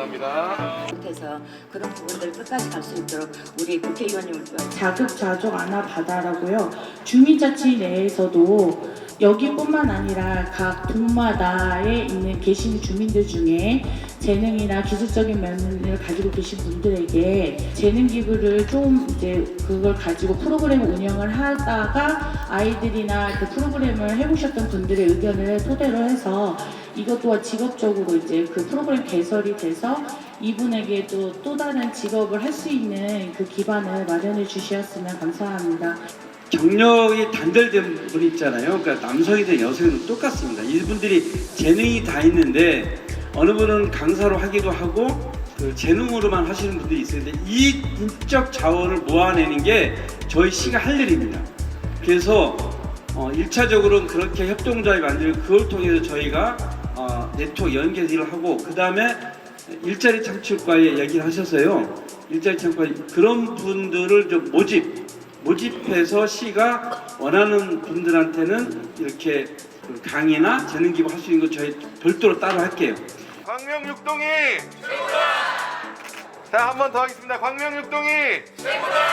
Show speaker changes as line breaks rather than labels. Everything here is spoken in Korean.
감사합니다.
못해서 그런 부분들 끝까지 갈 수 있도록 우리 국회의원님과
자급자족 안아 받아라고요. 주민자치 내에서도 여기뿐만 아니라 각 동마다에 있는 계신 주민들 중에 재능이나 기술적인 면을 가지고 계신 분들에게 재능 기부를 좀 이제 그걸 가지고 프로그램 운영을 하다가 아이들이나 그 프로그램을 해보셨던 분들의 의견을 토대로 해서 이것 또한 직업적으로 이제 그 프로그램 개설이 돼서 이분에게 또, 또 다른 직업을 할 수 있는 그 기반을 마련해 주셨으면 감사합니다.
경력이 단절된 분 있잖아요. 그러니까 남성이든 여성이든 똑같습니다. 이분들이 재능이 다 있는데 어느 분은 강사로 하기도 하고 그 재능으로만 하시는 분들이 있는데 이 인적 자원을 모아내는 게 저희 시가 할 일입니다. 그래서 어, 1차적으로는 그렇게 협동조합이 만들고 그걸 통해서 저희가 어, 네트워크 연계를 하고 그 다음에 일자리 창출과에 얘기를 하셔서요. 일자리 창출과 그런 분들을 좀 모집 모집해서 시가 원하는 분들한테는 이렇게 그 강의나 재능 기부 할 수 있는 거 저희 별도로 따로 할게요.
광명 육동이 최고다. 자, 한 번 더 하겠습니다. 광명 육동이 최고다.